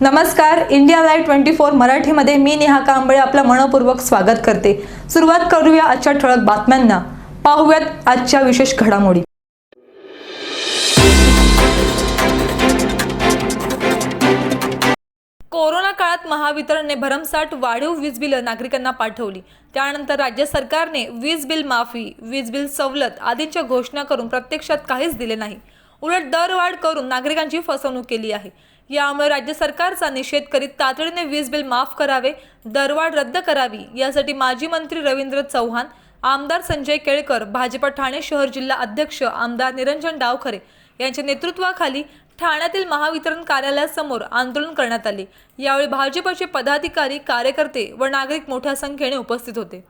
नमस्कार India live twenty four मराठीमध्ये मी नेहा कांबळे आपलं मनपूर्वक स्वागत करते. सुरुवात करूया आजच्या ठळक बातम्यांना. पाहूयात आजच्या विशेष घडामोडी. कोरोना काळात महावितरणने भरमसाठ वाढीव वीज बिलं नागरिकांना पाठवली. त्यानंतर राज्य सरकारने वीज बिल माफी वीज बिल सवलत आदींच्या घोषणा करून प्रत्यक्षात काहीच दिले नाही. उलट दरवाढ करून नागरिकांची फसवणूक केली आहे. यामुळे राज्य सरकारचा निषेध करीत तातडीने वीज बिल माफ करावे दरवाढ रद्द करावी यासाठी माजी मंत्री रवींद्र चव्हाण आमदार संजय केळकर भाजपा ठाणे शहर जिल्हा अध्यक्ष आमदार निरंजन डावखरे यांच्या नेतृत्वाखाली ठाण्यातील महावितरण कार्यालयासमोर आंदोलन करण्यात आले. यावेळी भाजपचे पदाधिकारी कार्यकर्ते व नागरिक मोठ्या संख्येने उपस्थित होते.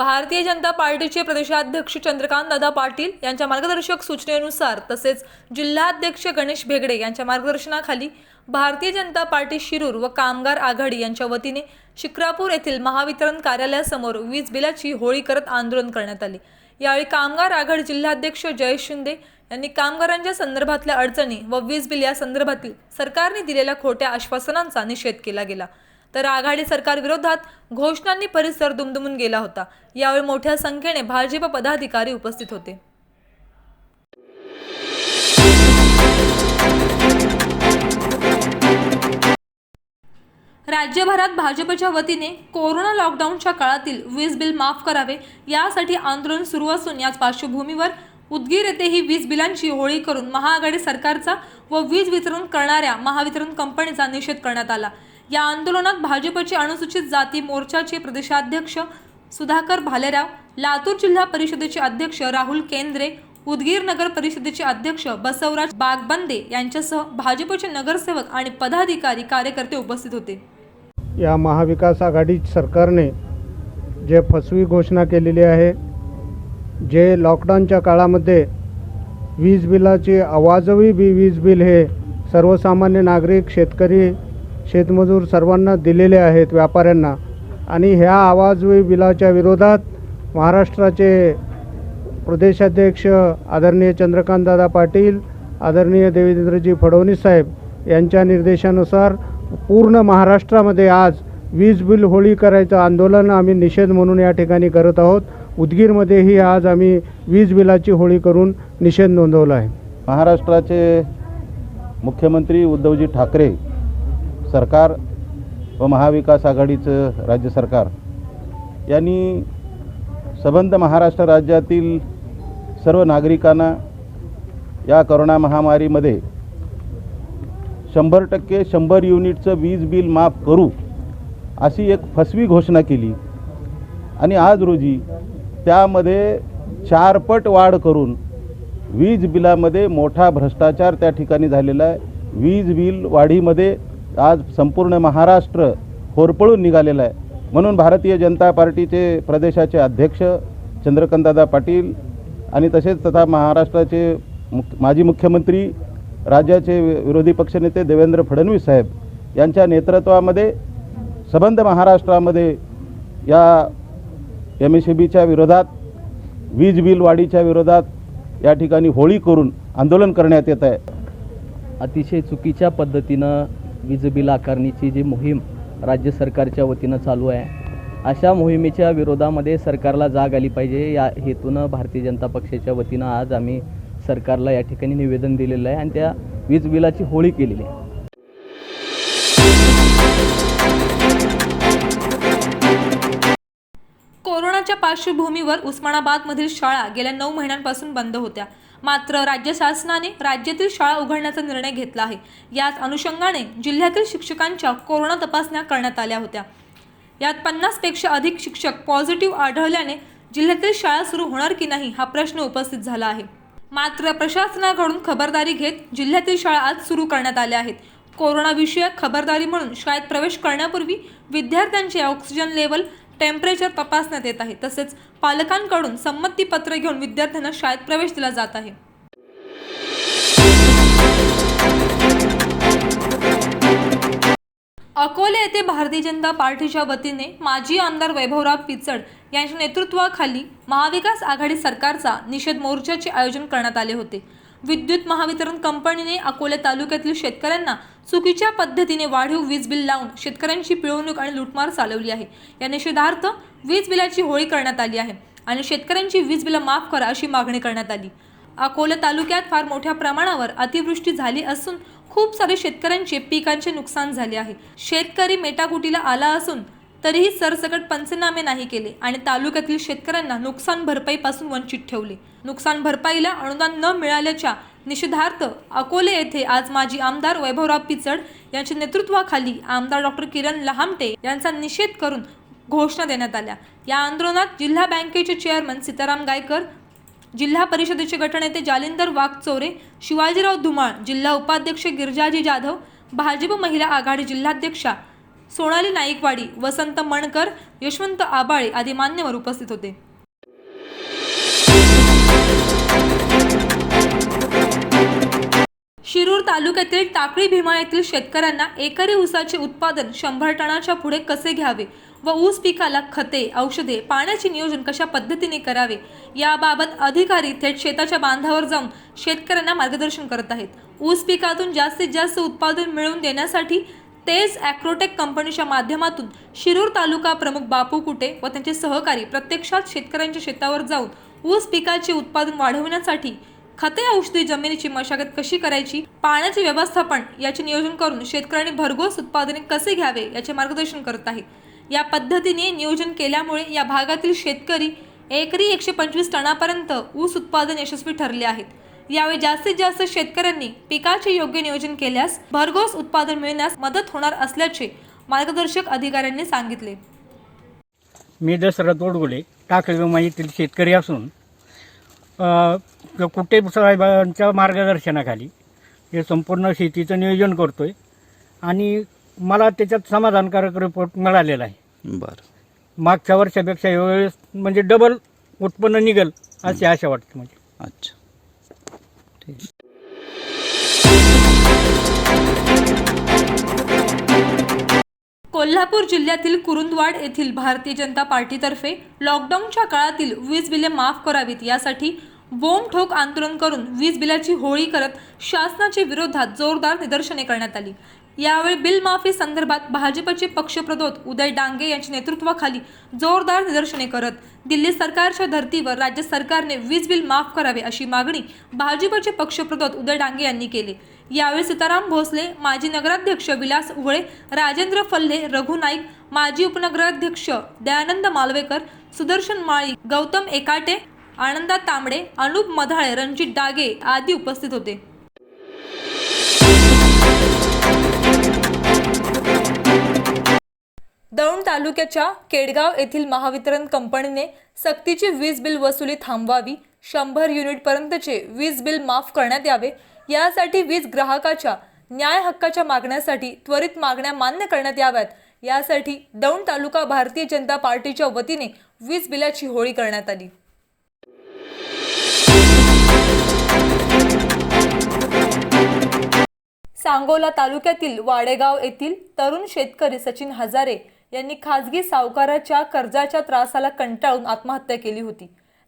भारतीय जनता पार्टीचे प्रदेशाध्यक्ष चंद्रकांत दादा पाटील यांच्या मार्गदर्शक सूचनेनुसार तसेच जिल्हाध्यक्ष गणेश भेगडे यांच्या मार्गदर्शनाखाली भारतीय जनता पार्टी शिरूर व कामगार आघाडी यांच्या वतीने शिक्रापूर येथील महावितरण कार्यालयासमोर वीज बिलाची होळी करत आंदोलन करण्यात आले. यावेळी कामगार आघाडी जिल्हाध्यक्ष जयेश शिंदे यांनी कामगारांच्या संदर्भातल्या अडचणी व वीज बिल या संदर्भातील सरकारने दिलेल्या खोट्या आश्वासनांचा निषेध केला गेला. तर आघाडी सरकारविरोधात घोषणांनी परिसर दुमदुमून गेला होता. यावेळी मोठ्या संख्येने भाजप पदाधिकारी उपस्थित होते. राज्यभरात भाजपच्या वतीने कोरोना लॉकडाऊनच्या काळातील वीज बिल माफ करावे यासाठी आंदोलन सुरू असून याच पार्श्वभूमीवर उदगीर येथे ही वीज बिलांची होळी करून महाआघाडी सरकारचा व वीज वितरण करणाऱ्या महावितरण कंपनीचा निषेध करण्यात आला. या आंदोलनात भाजपचे अनुसूचित जाती मोर्चाचे प्रदेशाध्यक्ष सुधाकर भालेराव लातूर जिल्हा परिषदेचे अध्यक्ष राहुल केंद्रे उदगीर नगर परिषदेचे अध्यक्ष बसवराज बागबंदे यांच्यासह भाजपचे नगरसेवक आणि पदाधिकारी कार्यकर्ते उपस्थित होते. या महाविकास आघाडी सरकारने जे फसवी घोषणा केलेली आहे जे लॉकडाऊनच्या काळामध्ये वीज बिलाची आवाजवी बी वीज बिल हे सर्वसामान्य नागरिक शेतकरी शेतमजूर सर्वांना दिलेले आहेत व्यापाऱ्यांना. आणि ह्या आवाजवी बिलाच्या विरोधात महाराष्ट्राचे प्रदेशाध्यक्ष आदरणीय चंद्रकांतदादा पाटील आदरणीय देवेंद्रजी फडणवीस साहेब यांच्या निर्देशानुसार पूर्ण महाराष्ट्रामध्ये आज वीज बिल होळी करायचं आंदोलन आम्ही निषेध म्हणून या ठिकाणी करत आहोत. उदगीरमध्येही आज आम्ही वीज बिलाची होळी करून निषेध नोंदवला आहे. महाराष्ट्राचे मुख्यमंत्री उद्धवजी ठाकरे सरकार व महाविकास आघाडीचं राज्य सरकार यांनी सबंध महाराष्ट्र राज्यातील सर्व नागरिकांना या करोना महामारीमध्ये शंभर टक्के शंभर युनिटचं वीज बिल माफ करू अशी एक फसवी घोषणा केली. आणि आज रोजी त्यामध्ये चारपट वाढ करून वीज बिलामध्ये मोठा भ्रष्टाचार त्या ठिकाणी झालेला आहे. वीज बिल वाढीमध्ये आज संपूर्ण महाराष्ट्र होरपळून निघालेला आहे. म्हणून भारतीय जनता पार्टीचे प्रदेशाचे अध्यक्ष चंद्रकांतदादा पाटील आणि तसेच तथा महाराष्ट्राचे मुख माजी मुख्यमंत्री राज्याचे वि- विरोधी पक्षनेते देवेंद्र फडणवीस साहेब यांच्या नेतृत्वामध्ये सबंध महाराष्ट्रामध्ये या एम एस बीच्या विरोधात वीज बिल वाढीच्या विरोधात या ठिकाणी होळी करून आंदोलन करण्यात येत आहे. अतिशय चुकीच्या पद्धतीनं वीज बिल आकारणीची जी मोहीम राज्य सरकारच्या वतीनं चालू आहे अशा मोहिमेच्या विरोधामध्ये सरकारला जाग आली पाहिजे. या हेतूनं भारतीय जनता पक्षाच्या वतीनं आज आम्ही सरकारला या ठिकाणी निवेदन दिलेलं आहे आणि त्या वीज बिलाची होळी केलेली आहे. कोरोनाच्या पार्श्वभूमीवर उस्मानाबादमधील शाळा गेल्या नऊ महिन्यांपासून बंद होत्या. मात्र राज्य शासनाने राज्यातील शाळा उघडण्याचा निर्णय घेतला आहे. याच अनुषंगाने जिल्ह्यातील शिक्षकांच्या कोरोना तपासण्या करण्यात आल्या होत्या. यात पन्नासपेक्षा अधिक शिक्षक पॉझिटिव्ह आढळल्याने जिल्ह्यातील शाळा सुरू होणार की नाही हा प्रश्न उपस्थित झाला आहे. मात्र प्रशासनाकडून खबरदारी घेत जिल्ह्यातील शाळा आज सुरू करण्यात आल्या आहेत. कोरोनाविषयक खबरदारी म्हणून शाळेत प्रवेश करण्यापूर्वी विद्यार्थ्यांचे ऑक्सिजन लेवल टेम्परेचर तपासण्यात येत आहे. तसेच पालकांकडून संमतीपत्र घेऊन विद्यार्थ्यांना शाळेत प्रवेश दिला जात आहे. अकोले येथे भारतीय जनता पार्टीच्या वतीने माजी आमदार वैभवराव पिचड यांच्या नेतृत्वाखाली महाविकास आघाडी सरकारचा निषेध मोर्चाचे आयोजन करण्यात आले होते. विद्युत महावितरण कंपनीने अकोले तालुक्यातील शेतकऱ्यांना चुकीच्या पद्धतीने वाढीव वीज बिल लावून शेतकऱ्यांची पिळवणूक आणि लुटमार चालवली आहे. या निषेधार्थ वीज बिलाची होळी करण्यात आली आहे आणि शेतकऱ्यांची वीज बिलं माफ करा अशी मागणी करण्यात आली. अकोला तालुक्यात फार मोठ्या प्रमाणावर अतिवृष्टी झाली असून खूप सारे शेतकऱ्यांचे पिकांचे नुकसान झाले आहे. शेतकरी मेटाकुटीला आला असून तरीही सरसकट पंचनामे नाही केले आणि तालुक्यातील शेतकऱ्यांना नुकसान भरपाईपासून वंचित ठेवले. नुकसान भरपाईला अनुदान न मिळाल्याच्या निषेधार्थ अकोले येथे आज माजी आमदार वैभवराव पिचड यांच्या नेतृत्वाखाली आमदार डॉक्टर किरण लहामटे यांचा निषेध करून घोषणा देण्यात आल्या. या आंदोलनात जिल्हा बँकेचे चेअरमन सीताराम गायकर जिल्हा परिषदेचे गटनेते जालिंदर वाघचोरे शिवाजीराव धुमाळ जिल्हा उपाध्यक्ष गिरजाजी जाधव भाजप महिला आघाडी जिल्हाध्यक्षा सोनाली नाईकवाडी वसंत मणकर यशवंत आबाळे आदी मान्यवर उपस्थित होते. शिरूर तालुक्यातील टाकळी भीमा येथील शेतकऱ्यांना एकरी ऊसाचे उत्पादन शंभर टनाच्या पुढे कसे घ्यावे व ऊस पिकाला खते औषधे पाण्याचे नियोजन कशा पद्धतीने करावे याबाबत अधिकारी थेट शेताच्या बांधावर जाऊन शेतकऱ्यांना मार्गदर्शन करत आहेत. ऊस पिकातून जास्तीत जास्त उत्पादन मिळवून देण्यासाठी तेज ॲक्रोटेक कंपनीच्या माध्यमातून शिरूर तालुका प्रमुख बापू कुटे व त्यांचे सहकारी प्रत्यक्षात शेतकऱ्यांच्या शेतावर जाऊन ऊस पिकाचे उत्पादन वाढवण्यासाठी खते औषधी जमिनीची मशागत कशी करायची पाण्याचे व्यवस्थापन याचे नियोजन करून शेतकऱ्यांनी भरघोस उत्पादने कसे घ्यावे याचे मार्गदर्शन करत आहेत. या पद्धतीने नियोजन केल्यामुळे या भागातील शेतकरी एकरी एकशे पंचवीस टनापर्यंत ऊस उत्पादन यशस्वी ठरले आहेत. यावेळी जास्तीत जास्त शेतकऱ्यांनी पिकाचे योग्य नियोजन केल्यास भरघोस उत्पादन मिळण्यास मदत होणार असल्याचे मार्गदर्शक अधिकाऱ्यांनी सांगितले. मी दसरा तोडगुले टाकळी येथील शेतकरी असून कुटे साहेबांच्या मार्गदर्शनाखाली हे संपूर्ण शेतीचं नियोजन करतो आहे आणि मला त्याच्यात समाधानकारक रिपोर्ट मिळालेला आहे. बरं. मागच्या वर्षापेक्षा यावेळेस म्हणजे डबल उत्पन्न निघेल अशी आशा वाटते म्हणजे अच्छा. कोल्हापूर जिल्ह्यातील कुरुंदवाड येथील भारतीय जनता पार्टीतर्फे लॉकडाऊनच्या काळातील वीज बिले माफ करावीत यासाठी बोंब ठोक आंदोलन करून वीज बिलाची होळी करत शासनाच्या विरोधात जोरदार निदर्शने करण्यात आली. यावेळी बिल माफी संदर्भात भाजपचे पक्षप्रदोत उदय डांगे यांच्या नेतृत्वाखाली जोरदार निदर्शने करत दिल्ली सरकारच्या धर्तीवर राज्य सरकारने वीज बिल माफ करावे अशी मागणी भाजपचे पक्षप्रदोत उदय डांगे यांनी केली. यावेळी सीताराम भोसले माजी नगराध्यक्ष विलास उवळे राजेंद्र फल्ले रघु नाईक माजी उपनगराध्यक्ष दयानंद मालवेकर सुदर्शन माळी गौतम एकाटे आनंदा तांबडे अनुप मधाळे रणजित डागे आदी उपस्थित होते. दौंड तालुक्याच्या केडगाव येथील महावितरण कंपनीने सक्तीची वीज बिल वसुली थांबवावी शंभर युनिटपर्यंतचे वीज बिल माफ करण्यात यावे यासाठी वीज ग्राहकाच्या न्याय हक्काच्या मागण्यासाठी त्वरित मागण्या मान्य करण्यात याव्यात. यासाठी दौंड तालुका भारतीय जनता पार्टीच्या वतीने वीज बिलाची होळी करण्यात आली. सांगोला तालुक्यातील वाडेगाव येथील तरुण शेतकरी सचिन हजारे यांनी खाजगी सावकाराच्या कर्जाच्या त्रासाला कंटाळून आत्महत्या केली होती.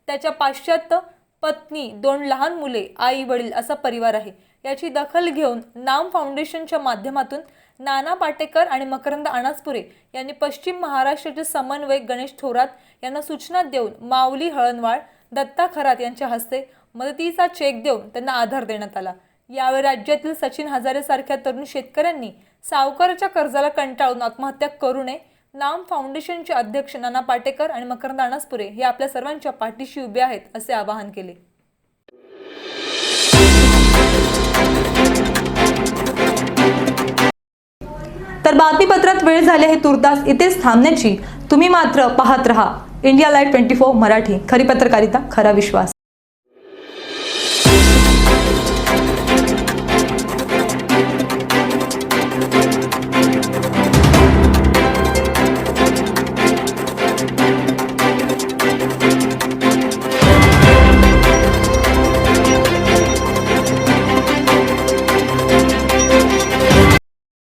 त्याच्या पाश्चात्य पत्नी दोन लहान मुले आई वडील असा परिवार आहे. याची दखल घेऊन नाम फाउंडेशनच्या माध्यमातून नाना पाटेकर आणि मकरंद अनासपुरे यांनी पश्चिम महाराष्ट्राचे समन्वयक गणेश थोरात यांना सूचना देऊन माऊली हळणवाळ दत्ता खरात यांच्या हस्ते मदतीचा चेक देऊन त्यांना आधार देण्यात आला. यावेळी राज्यातील सचिन हजारे सारख्या तरुण शेतकऱ्यांनी सावकाराच्या कर्जाला कंटाळून आत्महत्या करू नये नाम फाउंडेशनचे अध्यक्ष नाना पाटेकर आणि मकरंद अनासपुरे हे आपल्या सर्वांच्या पाठीशी उभे आहेत असे आवाहन केले. तर बातमीपत्रात वेळ झाली आहे तुर्तास इथेच थांबण्याची. तुम्ही मात्र पाहत रहा. India live twenty four Marathi. खरी पत्रकारिता खरा विश्वास.